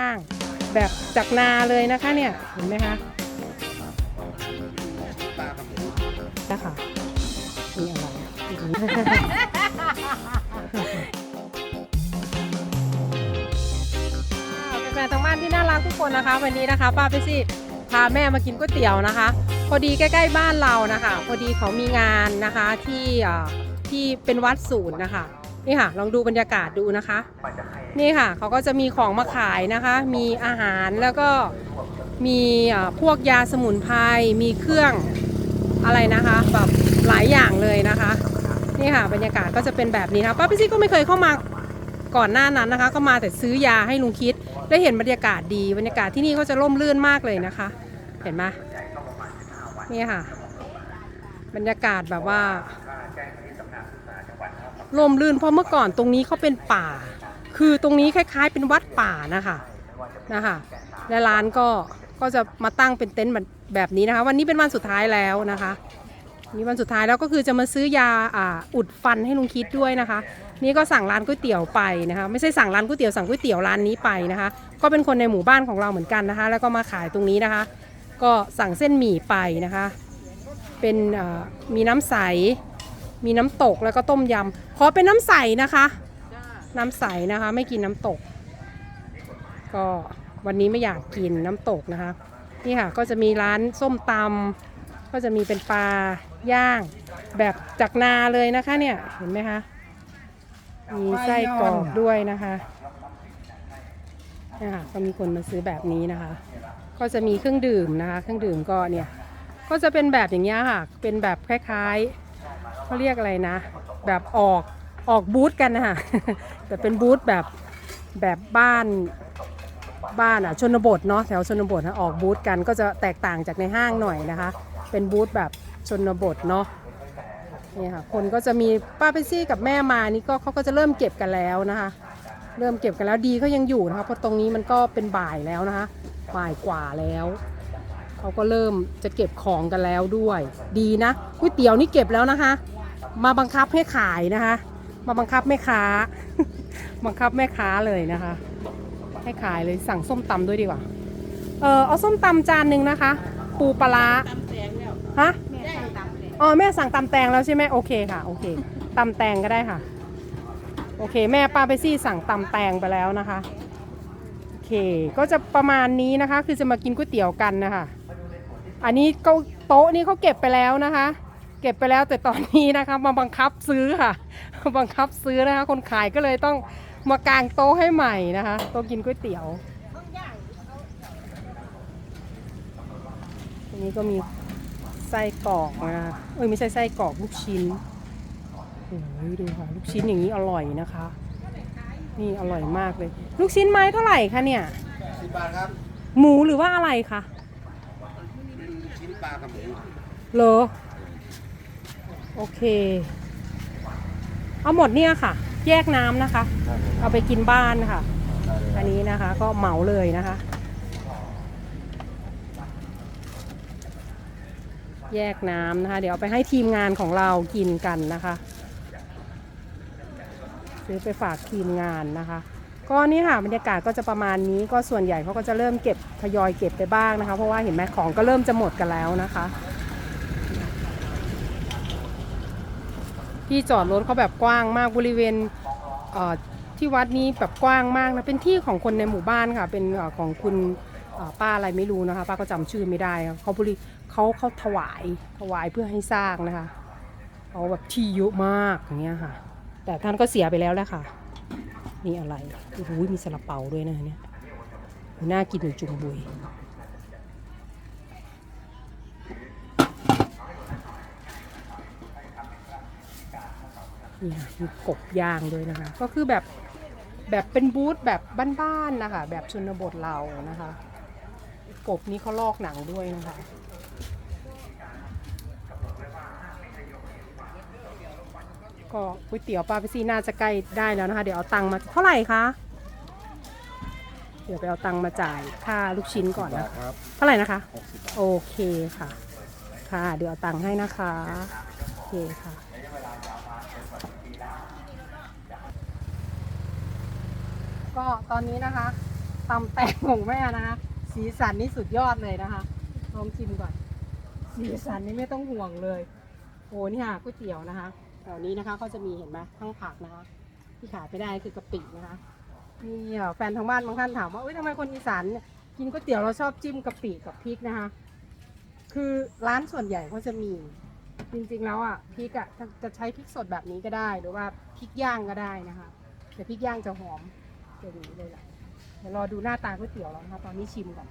ย่างแบบจากนาเลยนะคะเนี่ยเห็นไหมคะปลากับหมูนะคะนี่อะไรแฟนทางบ้านที่น่ารักทุกคนนะคะ วันนี้นะคะป้าไปซี่พาแม่มากินก๋วยเตี๋ยวนะคะ พอดีใกล้ๆบ้านเรานะคะ พอดีเขามีงานนะคะที่ที่เป็นวัดศูนย์นะคะ นี่ค่ะ ลองดูบรรยากาศดูนะคะ นี่ค่ะเขาก็จะมีของมาขายนะคะ มีอาหารแล้วก็มีอ่าพวกยาสมุนไพรมีเครื่องอะไรนะคะแบบหลายอย่างเลยนะคะนี่ค่ะ บรรยากาศก็จะเป็นแบบนี้นะคะป้าพิซี่ก็ไม่เคยเข้ามาก่อนหน้านั้นนะคะ ก็มาแต่ซื้อยาให้ลุงคิดได้เห็นบรรยากาศดีบรรยากาศที่นี่ก็จะร่มรื่นมากเลยนะคะ เห็นไหมนี่ค่ะ บรรยากาศแบบว่า ร่มรื่นเพราะเมื่อก่อนตรงนี้เขาเป็นป่า คือตรงนี้คล้าย ๆ เป็นวัดป่านะคะนะคะและร้านก็ก็จะมาตั้งเป็นเต็นท์แบบแบบนี้นะคะ วันนี้เป็นวันสุดท้ายแล้วนะคะนี่วันสุดท้ายแล้วก็คือจะมาซื้อยาอ่าอุดฟันให้ลุงคิดด้วยนะคะ นี่ก็สั่งร้านก๋วยเตี๋ยวไปนะคะไม่ใช่สั่งร้านก๋วยเตี๋ยวสั่งก๋วยเตี๋ยวร้านนี้ไปนะคะ ก็เป็นคนในหมู่บ้านของเราเหมือนกันนะคะ แล้วก็มาขายตรงนี้นะคะ ก็สั่งเส้นหมี่ไปนะคะ เป็นมีน้ำใส มีน้ำตกแล้วก็ต้มยำขอเป็นน้ำใสนะคะ น้ำใสนะคะไม่กินน้ำตก ก็วันนี้ไม่อยากกินน้ำตกนะคะ นี่ค่ะก็จะมีร้านส้มตำก็จะมีเป็นปลาย่าง แบบจากนาเลยนะคะเนี่ยเห็นไหมคะมีไส้กรอกด้วยนะคะนี่ค่ะก็มีคนมาซื้อแบบนี้นะคะ ก็จะมีเครื่องดื่มนะคะ เครื่องดื่มก็เนี่ยก็จะเป็นแบบอย่างเงี้ยค่ะ เป็นแบบคล้ายๆ เขาเรียกอะไรนะ แบบออกออกบูธกันนะคะแต่เป็นบูธแบบแบบบ้านบ้านอะชนบทเนาะแถวชนบทนะออกบูธกันก็จะแตกต่างจากในห้างหน่อยนะคะ เป็นบูธแบบชนบทเนาะนี่ค่ะคนก็จะมีป้าเปซี่กับแม่มานี่ก็เขาก็จะเริ่มเก็บกันแล้วนะคะ เริ่มเก็บกันแล้วดีเขายังอยู่นะคะเพราะตรงนี้มันก็เป็นบ่ายแล้วนะคะ บ่ายกว่าแล้วเขาก็เริ่มจะเก็บของกันแล้วด้วย ดีนะก๋วยเตี๋ยวนี่เก็บแล้วนะคะ มาบังคับให้ขายนะคะ มาบังคับแม่ค้า บังคับแม่ค้าเลยนะคะ ให้ขายเลยสั่งส้มตำด้วยดีกว่า เออเอาส้มตำจานหนึ่งนะคะ ปูปลาร้าฮะอ๋อแม่สั่งตำแตงแล้วใช่ไหมโอเคค่ะโอเคตำแตงก็ได้ค่ะ โอเค แม่ป้าไปซี่สั่งตำแตงไปแล้วนะคะโอเคก็จะประมาณนี้นะคะ คือจะมากินก๋วยเตี๋ยวกันนะคะอันนี้เก้าโต๊ะนี่เขาเก็บไปแล้วนะคะ เก็บไปแล้วแต่ตอนนี้นะคะมาบังคับซื้อค่ะ บังคับซื้อนะคะ คนขายก็เลยต้องมากางโต๊ะให้ใหม่นะคะโต๊ะกินก๋วยเตี๋ยวอันนี้ก็มีไส้กรอกนะคะเอ้ยไม่ใช่ไส้กรอกลูกชิ้นโอ้ยดูค่ะลูกชิ้นอย่างนี้อร่อยนะคะ นี่อร่อยมากเลย ลูกชิ้นไม้เท่าไหร่คะเนี่ยสิบบาทครับหมูหรือว่าอะไรคะชิ้นปลากับหมูเหรอ โอเค เอาหมดเนี่ยค่ะ แยกน้ำนะคะ เอาไปกินบ้านค่ะ อันนี้นะคะก็เหมาเลยนะคะ แยกน้ำนะคะ เดี๋ยวเอาไปให้ทีมงานของเรากินกันนะคะ ซื้อไปฝากทีมงานนะคะก็นี่ค่ะบรรยากาศก็จะประมาณนี้ก็ส่วนใหญ่เขาก็จะเริ่มเก็บทยอยเก็บไปบ้างนะคะ เพราะว่าเห็นไหมของก็เริ่มจะหมดกันแล้วนะคะ ที่จอดรถเขาแบบกว้างมากบริเวณเที่วัดนี้แบบกว้างมากนะเป็นที่ของคนในหมู่บ้านค่ะ เป็นอของคุณป้าอะไรไม่รู้นะคะ ป้าก็จำชื่อไม่ได้เขาบริเขาเขาถวายถวายเพื่อให้สร้างนะคะเขาแบบที่เยอะมากอย่างเงี้ยค่ะ แต่ท่านก็เสียไปแล้วแหละค่ะ นี่อะไรโอ้โหมีซาลาเปาด้วยนะเนี่ยน่ากินเหมือนจุ่มบุย นี่ค่ะมีกบย่างด้วยนะคะ ก็คือแบบแบบเป็นบูธแบบบ้านๆนะคะ แบบชนบทเรานะคะ กบนี้เขาลอกหนังด้วยนะคะก็ก๋วยเตี๋ยวปลาพิซี่น่าจะใกล้ได้แล้วนะคะ เดี๋ยวเอาตังค์มาเท่าไหร่คะ เดี๋ยวไปเอาตังค์มาจ่ายค่าลูกชิ้นก่อนบานะทครับเท่าไหร่นะคะหกสิบบาทโอเคค่ะ ค่ะ เดี๋ยวเอาตังค์ให้นะคะ โอเคค่ะ ก็ตอนนี้นะคะตำแตงของแม่นะคะ สีสันนี่สุดยอดเลยนะคะลองชิมก่อน สีสันนี่ไม่ต้องห่วงเลยโอ้นี่ค่ะก๋วยเตี๋ยวนะคะแถวนี้นะคะก็จะมีเห็นไหมทั้งผักนะคะ ที่ขาดไม่ได้คือกะปินะคะมีเอ่แฟนทางบ้านบางท่านถามว่าเอ้ยทำไมคนอีสานกินก๋วยเตี๋ยวเราชอบจิ้มกะปิกับพริกนะคะ คือร้านส่วนใหญ่ก็จะมีจริงๆแล้วอะพริกอะจะใช้พริกสดแบบนี้ก็ได้ หรือว่าพริกย่างก็ได้นะคะแต่พริกย่างจะหอม อย่างนี้เลยแหละเดี๋ยวรอดูหน้าตาก๋วยเตี๋ยวแล้วนะคะตอนนี้ชิมก่อน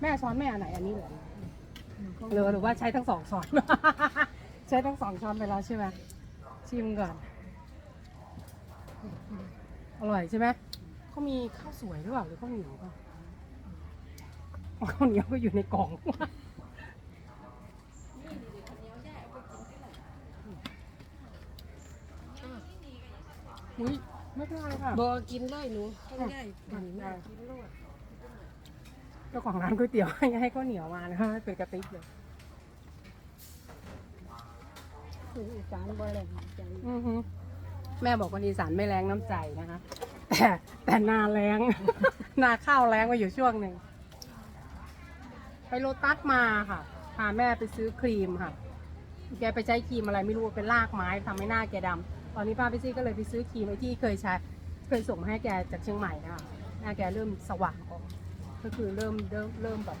แม่ช้อนแม่อันไหนอันนี้เหรอหรือหรือว่าใช้ทั้งสองช้อน ใช้ทั้งสองช้อนไปแล้วใช่ไหมชิมก่อน อร่อยใช่ไหมเขามีข้าวสวยหรือเปล่าหรือข้าวเหนียวเปล่าข้าวเหนียวก็อยู่ในกล่องอุ้ย ไม่เป็นไรค่ะบอกินเลยหนูข้าวใหญ่อืมกินได้กินโลดเจ้าของร้านก๋วยเตี๋ยวให้ให้ข้าวเหนียวมานะคะให้เป็นกระติกเลยคืออีสานบ่แหลงจังอือฮึแม่บอกคนอีสานไม่แรงน้ำใจนะคะแต่แต่นาแรงนาข้าวแรงมาอยู่ช่วงหนึ่งไปโลตัสมาค่ะพาแม่ไปซื้อครีมค่ะ แกไปใช้ครีมอะไรไม่รู้เป็นรากไม้ทำให้หน้าแกดำ ตอนนี้ป้าพี่ซี่ก็เลยไปซื้อครีมไอ้ที่เคยใช้เคยส่งมาให้แกจากเชียงใหม่นะคะหน้าแกเริ่มสว่างออกก็คือเริ่มเริ่มเริ่มแบบ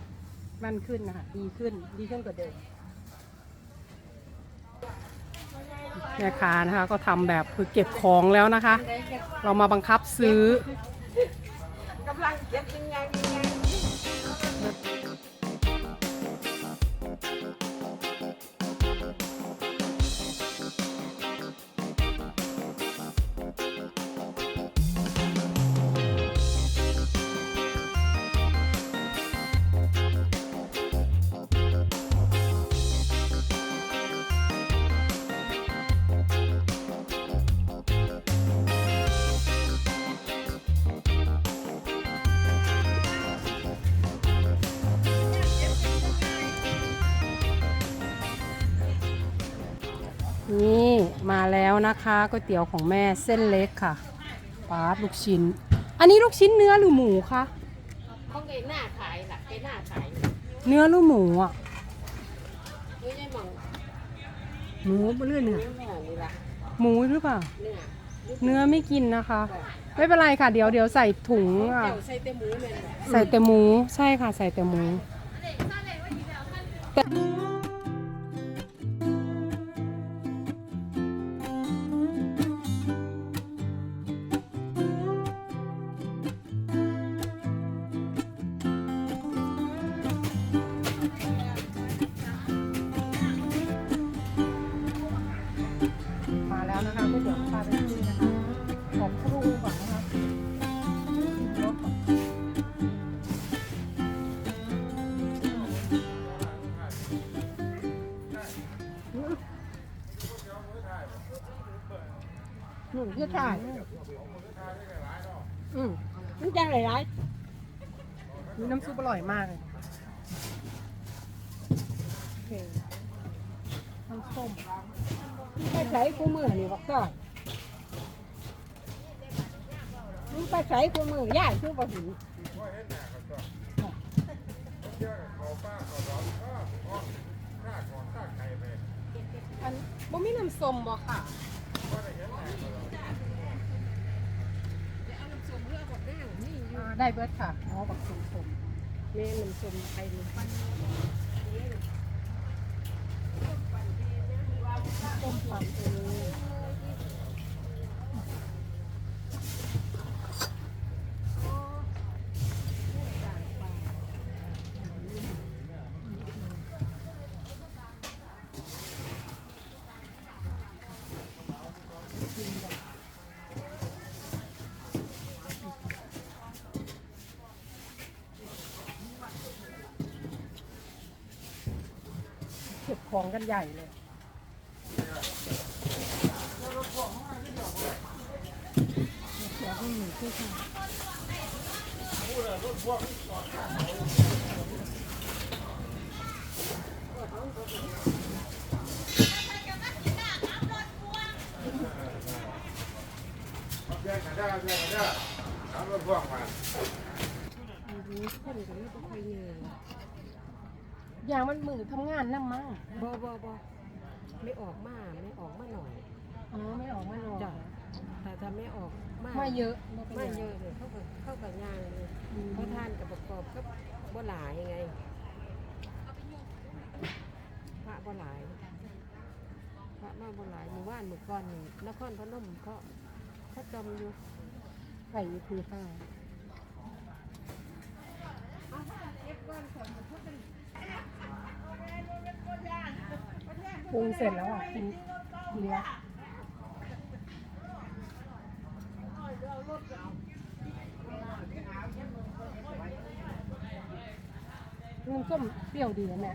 มั่นขึ้นนะคะดีขึ้นดีขึ้นกว่าเดิมแม่ค้านะคะก็ทำแบบคือเก็บของแล้วนะคะ เรามาบังคับซื้อกำลังเก็บยังไง นี่มาแล้วนะคะก๋วยเตี๋ยวของแม่เส้นเล็กค่ะปลาดลูกชิ้น อันนี้ลูกชิ้นเนื้อหรือหมูคะเขาไก่หน้าขายล่ะไก่หน้าขายเนื้อหรือหมูอะนี่ใช่หมองหมูเลือดเนื้อเนื้อนี่ล่ะหมูหรือเปล่าเนื้อเนื้อไม่กินนะคะ ไม่เป็นไรค่ะ เดี๋ยวเดี๋ยวใส่ถุงอะเจ้าใส่แต่หมูแม่นบ่ใส่แต่หมูใช่ค่ะ ใส่แต่หมูแต่ คือขายอืมมันจังหลายนี่น้ำซุปอร่อยมากเลยโอเคน้ำส้มๆไปใส่คู่มือนี่บักก็มึงไปใส่คู่มือย่ายคือบ่หินอันบ่มีน้ำส้มบ่ค่ะ อ่าได้เบิร์ดค่ะอ๋อบักสมสมแม่น้ำส้มไทยนี่ ส้มปั่นเออเก็บ ของกันใหญ่เลยแยกกันได้แยกกันได้ถามรถพ่วงมาคนก็ไม่ค่อยเยอะ อย่างมันมือทำงานน้ำมั่งบ่บ่บ่ไม่ออกมาไม่ออกมาหน่อยอ๋อไม่ออกมาหรอกจ้ะแต่ถ้าไม่ออกมาไม่เยอะไม่เยอะเลยเข้ากับเข้ากับงานเลยอืมเพราะทานกับประกอบก็บ่หลายยังไงพระบ่หลายพระมาบ่หลายหมู่บ้านหมู่ก้อนนี่นครพนมเขาเขาจำอยู่ไข่คือข้าวป ปรุงเสร็จแล้วอะกินกินแล้วน้ำส้มเปรี้ยวดีนะแม่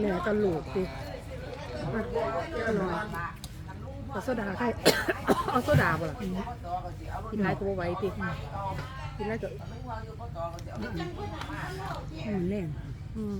แม่กระโหลกดิอร่อยเอาโซดาใครเอาโซดาบ่ล่ะกินไรก็บ่ไหว้ติกินไรก็อืมแน่อืม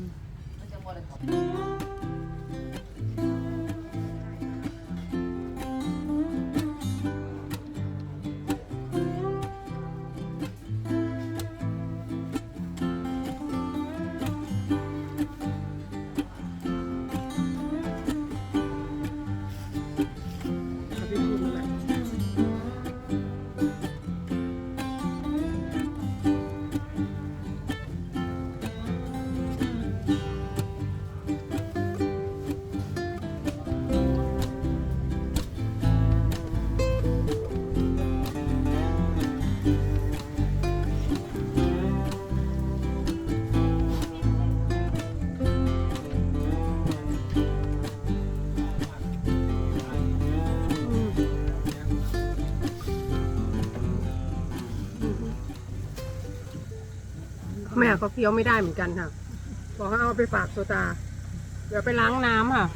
เขาเคี้ยวไม่ได้เหมือนกันค่ะ บอกให้เอาไปฝากโซตา เดี๋ยวไปล้างน้ำค่ะ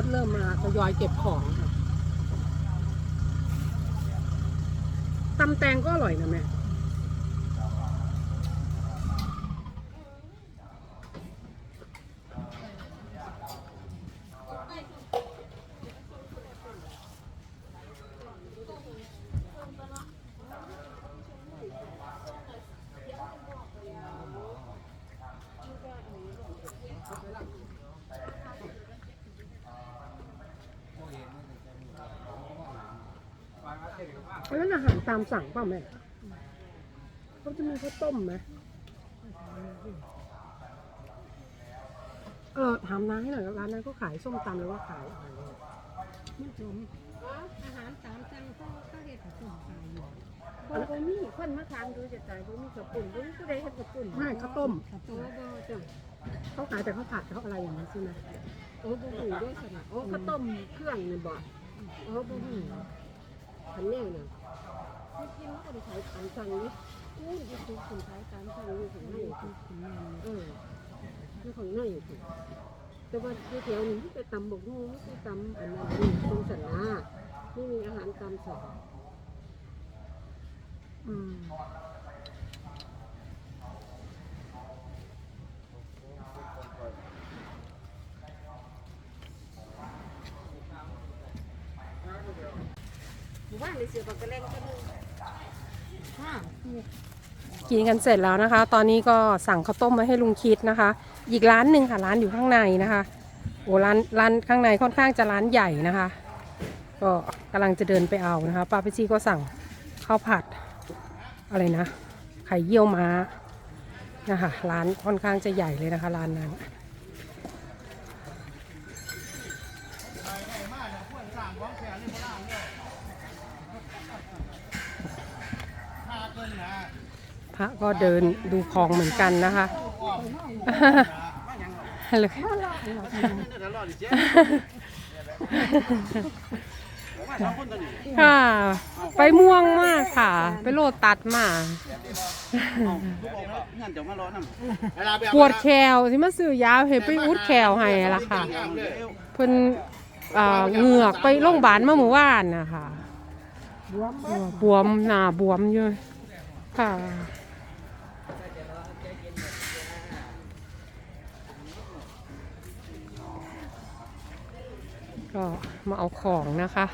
รถเริ่มมาทยอยเก็บของค่ะตำแตงก็อร่อยนะแม่ แล้วอาหารตามสั่งเปล่าแม่เขาจะมีข้าวต้มไหมเออถามน้าให้หน่อยร้านนั้นก็ขายส้มตำหรือว่าขายอะไรเนี่ยมันจมอาหารตามสั่งเขาเขาเฮ็ดให้คนขายอยู่บ่บ่มีคนมาถามดูจะตายบ่มีกระปุ่นบ่มีผู้ใดเฮ็ดกระปุ่นไม่ข้าวต้มโอ้บ่จ้ะเขาขายแต่ข้าวผัดเขาอะไรอย่างนั้นใช่ไหมโอ้บ่หูด้วยสนะโอ้ข้าวต้มเครื่องนี่บ่โอ้บ่มีคันแนวน่ะ ที่จริงมันก็ได้ขายตามสั่งนี่อู้ยที่คุณขายตามสั่งอยู่ข้างนคือคุณแม่เออคือข้าอยู่แต่ว่าแถวนี้มีแต่ตำบกฮู้มีแต่ตำอันนั้นนี่ตรงสันนานี่มีอาหารตามสั่งอืมบ้านในเสือปากกระแลงก็นึง กินกันเสร็จแล้วนะคะ ตอนนี้ก็สั่งข้าวต้มมาให้ลุงคิดนะคะ อีกร้านหนึ่งค่ะร้านอยู่ข้างในนะคะโอ้ร้านร้านข้างในค่อนข้างจะร้านใหญ่นะคะ ก็กำลังจะเดินไปเอานะคะป้าพิซี่ก็สั่งข้าวผัดอะไรนะไข่เยี่ยวม้านะคะร้านค่อนข้างจะใหญ่เลยนะคะ ร้านนั้น ระก็เดินดูของเหมือนกันนะคะเลยค่ะ ไปม่วงมากค่ะ ไปโลดตัดมาปวดแขวที่มาซื้อยาเห็นไปอุดแขวให้ละค่ะ เพิ่นเหงือกไปโรงพยาบาลเมื่อเมื่อวานนะคะบวมหนาบวมเยอะค่ะ ก็มาเอาของนะคะ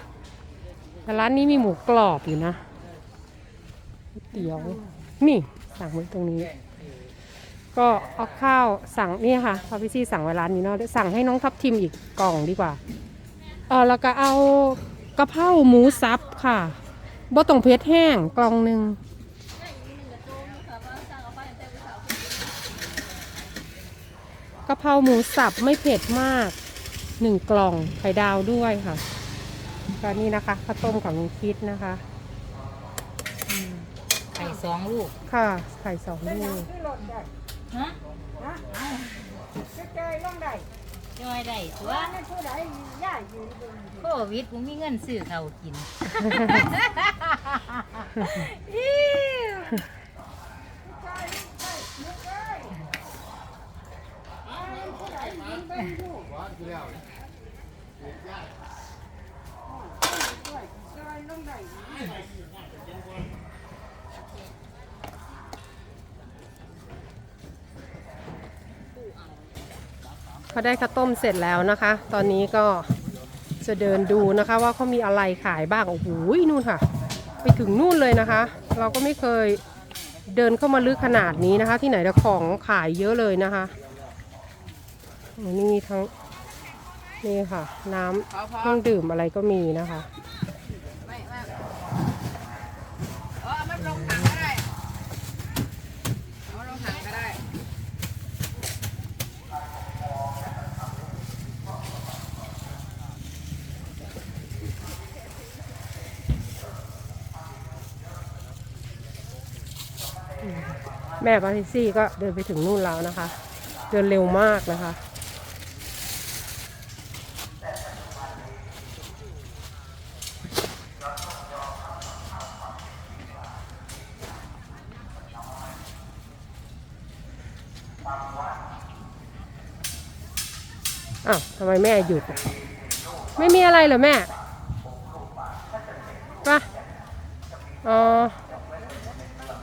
แต่ร้านนี้มีหมูกรอบอยู่นะเตี๋ยวนี่สั่งไว้ตรงนี้ ก็เอาข้าวสั่งนี่ค่ะพอพี่ซี่สั่งไว้ร้านนี้เนาะสั่งให้น้องทับทิมอีกกล่องดีกว่าเออแล้วก็เอากระเพราหมูสับค่ะบ่ต้องเผ็ดแห้งกล่องหนึ่งกะเพราหมูสับไม่เผ็ดมาก หนึ่งกล่องไข่ดาวด้วยค่ะก็นี่นะคะข้าวต้มของลุงคิดนะคะ ไข่สองลูก ค่ะไข่สองลูกฮะใจร่องได้ย่อยได้ตัวนั่นผู้ใดย่าอยู่บนโควิดผมมีเงินซื้อเขาวกิน พอได้ข้าวต้มเสร็จแล้วนะคะ ตอนนี้ก็จะเดินดูนะคะว่าเขามีอะไรขายบ้าง โอ้โห นู่นค่ะ ไปถึงนู่นเลยนะคะ เราก็ไม่เคยเดินเข้ามาลึกขนาดนี้นะคะ ที่ไหนแต่ของขายเยอะเลยนะคะโอ้นี่มีทั้ง นี่ค่ะ น้ำเครื่องดื่มอะไรก็มีนะคะแม่ปาทิซี่ก็เดินไปถึงนู่นแล้วนะคะ เดินเร็วมากนะคะ อ้าวทำไมแม่หยุดอะไม่มีอะไรเหรอแม่ปะอ๋อ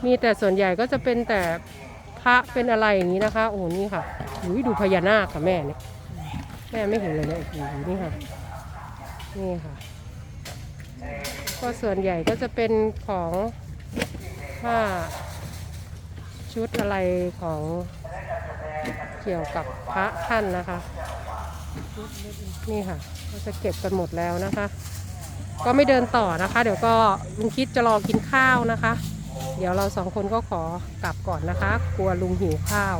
มีแต่ส่วนใหญ่ก็จะเป็นแต่พระเป็นอะไรอย่างนี้นะคะ โอ้นี่ค่ะอุ้ยดูพญานาคค่ะแม่เนี่ยแม่ไม่เห็นเลยเนี่ยโอ้โหนี่ค่ะ นี่ค่ะ ก็ส่วนใหญ่ก็จะเป็นของผ้าชุดอะไรของเกี่ยวกับพระท่านนะคะ นี่ค่ะก็จะเก็บกันหมดแล้วนะคะ ก็ไม่เดินต่อนะคะ เดี๋ยวก็ลุงคิดจะรอกินข้าวนะคะ เดี๋ยวเราสองคนก็ขอกลับก่อนนะคะ กลัวลุงหิวข้าว